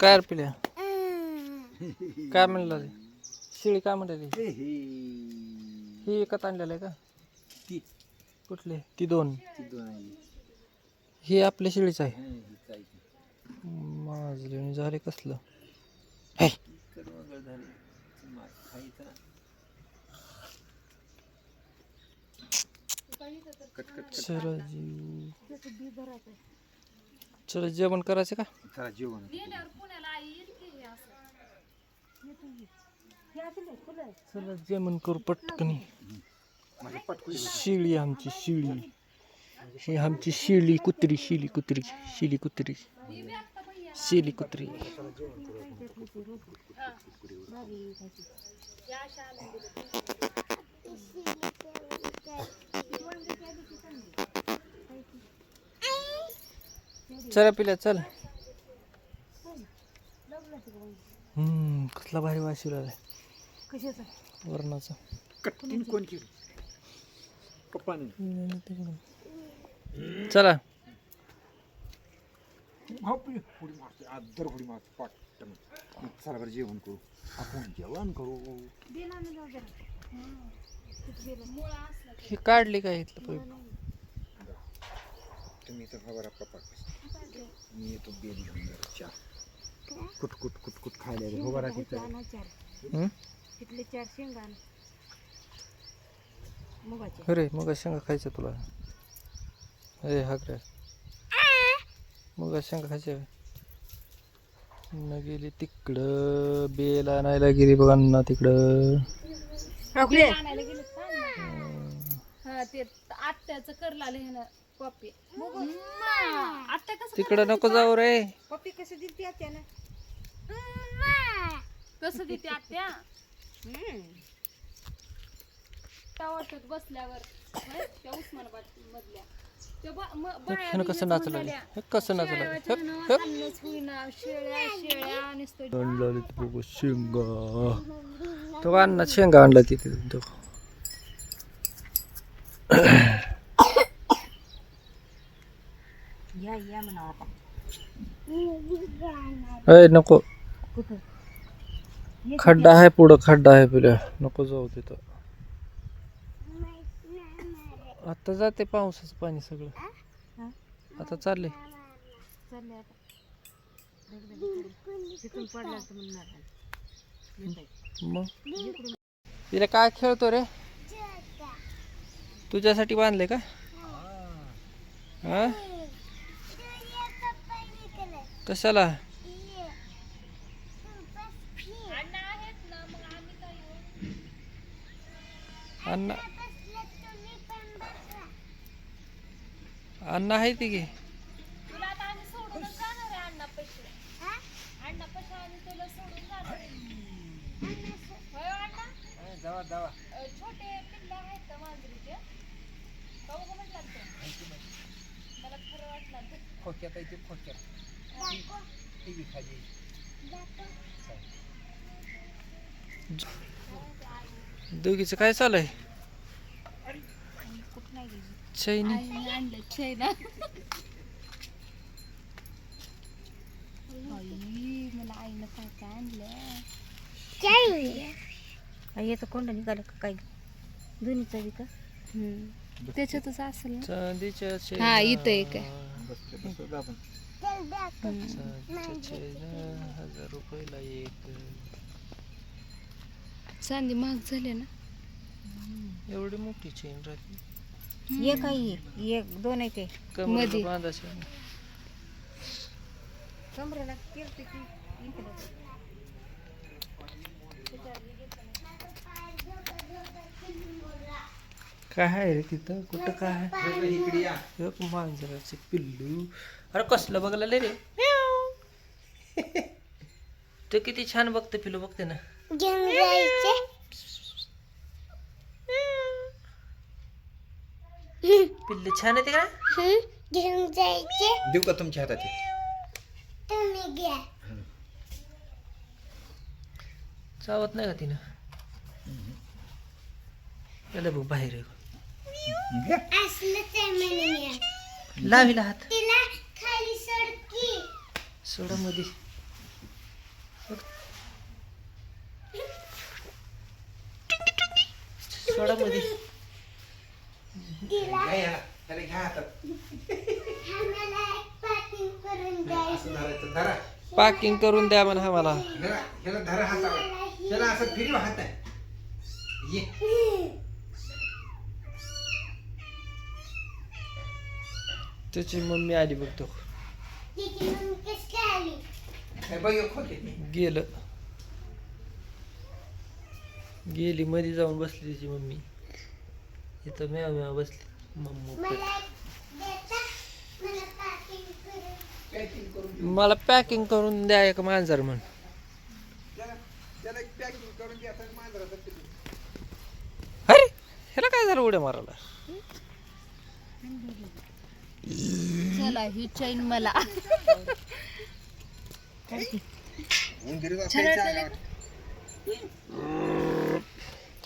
काय रे पिल्या काय म्हणलं रे? शिळी काय म्हणली ही एकच आणलेलं आहे का? ती. कुठले? ती दोन. ती दोन आहे. ही आपल्या शिळीच आहे. हं, ही. माझले झाले कसलं? हे. इकडं चला जीव चला जेवण. करायचं का चला जेवण चला जेवण करू पटकनी. शिळी आमची शिळी. ही आमची शिळी कुत्री शिली कुत्री शिली कुत्री. शिली कुत्री. चला पिल्या चल. हम्म कसला भारी कशाचा? वरणाचा. कट्टीन कोण केलं? पप्पाने. चला. चला जेवण करू. आपण जेवण करू. ही काढली काय इथलं तुम्ही तर हवा पप्पा मी येतो बेल घेऊन जरा चहा कुट कुट कुट कुट खायला रे. हो बरा तिथं चार हम्म? तिथले चार शेंगा. मुगाचे अरे मग शेंगा खायचं तुला अरे हा काय मग शेंगा खायच्या. न गेली तिकडं बेल आणायला गेली बघा ना तिकडं आणायला गेले हा ते आत्याचं करला लिहिणं आत्या कसं तिकडं नको जाऊ रे. पप्पी कसं दिली त्यानं कसं देते आत्या? त्या वाटत बसल्यावर होय? त्या उस्मानाबाद मधल्या. त्या बा- म- बाया ह्यानं कसं नाचलं. हे कसं नाचलं शेळ्याच्या होईना शेळ्या शेळ्या नुसतं आणलं ते बघू शेंगा. तो अण्णा शेंगा आणला तिथे. तो या या म्हणा आता अय नको. कुठं खड्डा आहे पुढं खड्डा आहे पुढे. नको जाऊ तिथं. आता जाते पावसाचं पाणी सगळं. आता चालले. चालले आता तिथून तर म्हणणार नाही. मग? तिला काय खेळतो रे? तुझ्यासाठी बांधले का? हा? कशाला? अण्णा अण्णा आहे ती की. खोक्यात आहे ते खोक्यात. दोघीचं काय चालू आहे? चैनी काय काय येतं कोंड निघालं का काही? दोन्हीचा बी का? त्याच्यातच असेल चांदीच्या हा, इथं एक आहे. हजार रुपयाला एक चांदी महाग झाले ना? एवढी मोठी चेन राहते. एक आहे एक दोन आहे ते. बांधायची कमरेला काय आहे रे तिथं? कुठं काय आहे? इकडे या. एक मांजराचे पिल्लू. अरे कसलं बघला रे? ते किती छान बघते पिल्लू बघते ना. पिल्लू छान आहे ते का देऊ का तुमच्या हातात हे? चावत नाही का तिनं? त्याला बघ बाहेर आहे. लावीला हात. सोडा मध्ये सोडा मध्ये. पॅकिंग करून द्या म्हणा मला धरा हातावर. त्याला असं फिरव हात ये. त्याची मम्मी आली बघतो गेलं. गेली मध्ये जाऊन बसली तिची मम्मी. इथं मेव मेव बसली. मम्मू. मला पॅकिंग करून. द्या एक मांजर म्हण. अरे ह्याला काय झालं उड्या मारायला? चला ही चैन मला.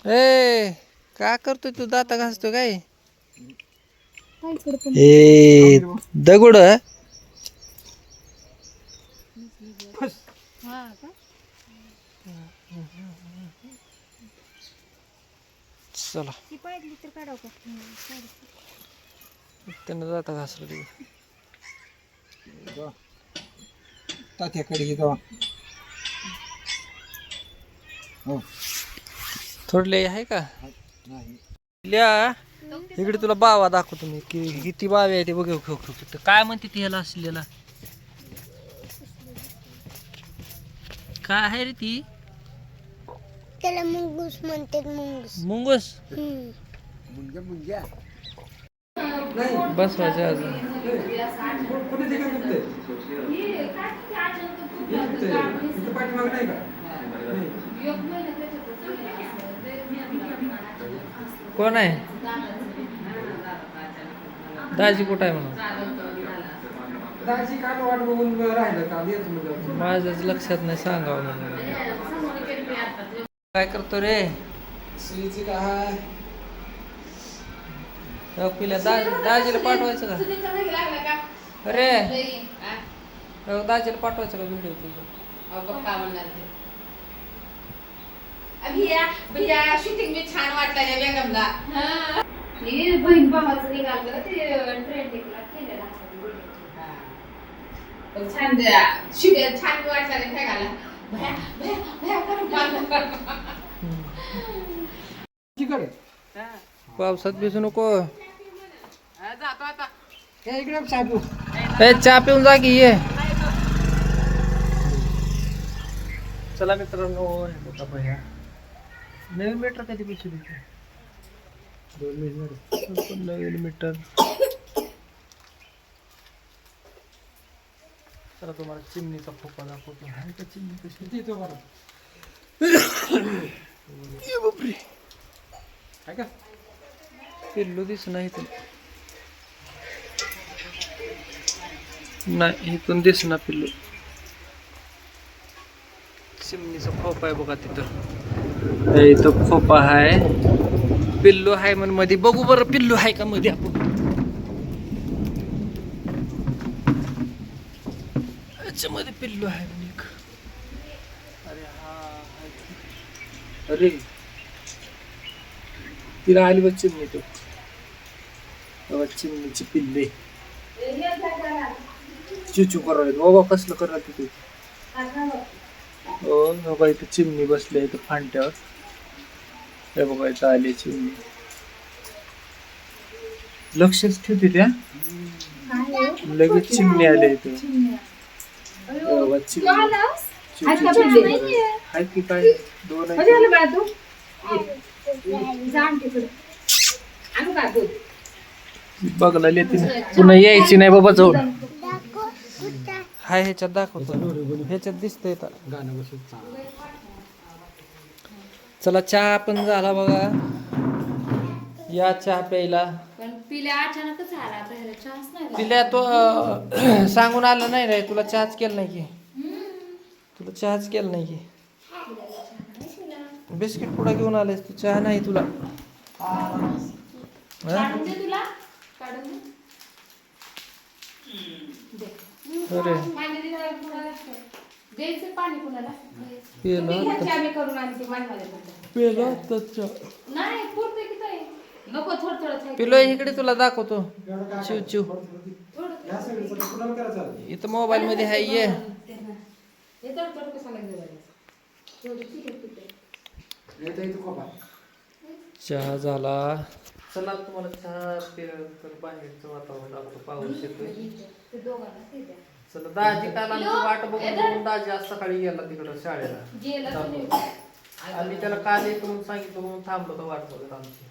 ए का करतोय तू? दाता घासतो काय? ए दगड. चला ती पाडली तर काढावं का त्यानं दाता घासलं ते जा. तात्याकडे. हो. थोडले आहे का? नाही. लिया इकडे तुला बावा दाखवतो मी कि किती बावे आहे ते बघ खो. काय म्हणते ती ह्याला असलेला? काय आहे रे ती? त्याला मुंगूस म्हणतात मुंगूस. मुंगस? हम्म. मुंग्या. मुंग्या बसवायचे अजून कोण आहे. दाजी कुठं आहे म्हणून? दाजी काल वाट बघून राहिलं काल येतो माझ्याच लक्षात नाही सांगावं म्हणून. काय करतो रे? काय? हो, दा दाजीला पाठवायचं का? अरे. हो, दाजीला पाठवायचं का व्हिडिओ तुझा? शूटिंग मी छान वाटलं रे बेगमला. बहीण भावाचं निघालं ते ट्रेंडिंगला केलेलं छान शूटिंग छान वाटलं रे फेकायला भया भया भया करून पाहिलं. तिकडे. पावसात भिजू नको. ए चहा पिऊन जा की ये. चला मित्रांनो हे नवीन मीटर कधी पैसे देते नवीन मीटर चला तुम्हाला चिमणीचा खोपा दाखवतो. हाय का चिमणी कशी? देतो बरं. काय का? पिल्लू दिस नाही इथून नाही इथून दिस ना पिल्लू. चिमणीचा खोपा आहे बघा तिथं. इथं खोपा आहे. पिल्लू आहे म्हणमध्ये बघू बरं पिल्लू आहे का मध्ये आपण? मध्ये पिल्लू आहे अरे हा अरे. तिला आली बघ चिमणी तो. बाबा चिमणीची पिल्ले. चुचू करायला बाबा कसलं करायला तिथे हो बाबा इथं चिमणी बसली आहे इथं फांट्यावर. हे बघा इथं आली चिमणी. लक्षच ठेवते त्या? लगेच चिमणी आले इथं. हे बघा, चिमणी. आहे की काय? दोन बघला येते. पुन्हा यायची नाही बाबा जाऊन. हाय ह्याच्यात दाखवतो. ह्याच्यात दिसतंय गाणं चला चहा पण झाला बघा. या चहा प्यायला. पण पिल्या अचानकच आला आता ह्याला चहाच नाही पिल्या तो सांगून आलं नाही रे तुला चहाच केलं नाही की? तुला चहाच केलं नाही की? बिस्किट पुडा घेऊन आलेस तू? चहा नाही तुला. हा? तुला. काढून दे. अरे. द्यायचं पाणी कुणाला? पेला तुम्ही घ्यायची आम्ही करून आणि ते मांडवाले करतो. पेला आत्ताच चहा. नाही पुरते की ताई. नको थोडं थोडं खायचं. पिलो इकडे तुला दाखवतो. चिव चिव. इथं मोबाईल मध्ये आहे ये. हे थोडं थोडं कशाला घेऊन आले? थोडं ठीक आहे, ठीक चहा झाला. चला तुम्हाला चहा बाहेरचं वातावरण दाखवतो पाऊस येतोय. ते दोघांना. चला दाजी काल आमची वाट बघून बघून दाजी आज सकाळी गेला तिकडं शाळेला गेला. आम्ही त्याला काल येतो म्हणून सांगितलं म्हणून थांबलो तर वाट बघत आमची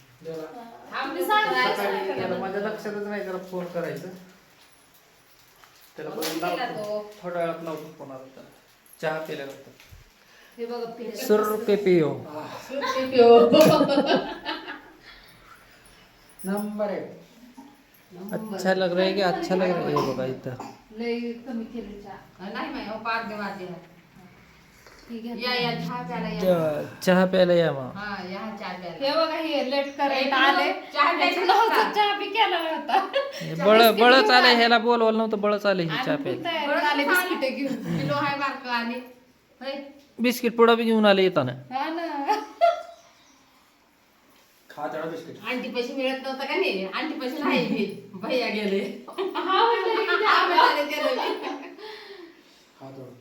सकाळी गेला? माझ्या लक्षातच नाही त्याला फोन करायचं त्याला लावतो. थोड्या वेळात लावतो फोन आता त्याला. चहा पिल्यानंतर हे बघा पिलं. सर रुपये पियो नंबर आहे अच्छा लग रहा है कि अच्छा लग रहा है ये बघा इथं चहा। हो। प्यायला या मग हा हे बघा हे लेट करायला आले चहा बी केला होता बळ बळच आलंय ह्याला बोलवलं नव्हतं बळच आलंय ही चहा प्यायला आले बिस्किट घेऊन. बिस्किट पुडा बी घेऊन आले येताना हा ना। आंटी आणखी पैसे मिळत नव्हतं का नाही? आणखी पैसे नाही मी भैया गेले. हा, म्हटलं, हा, म्हटलं, गेले.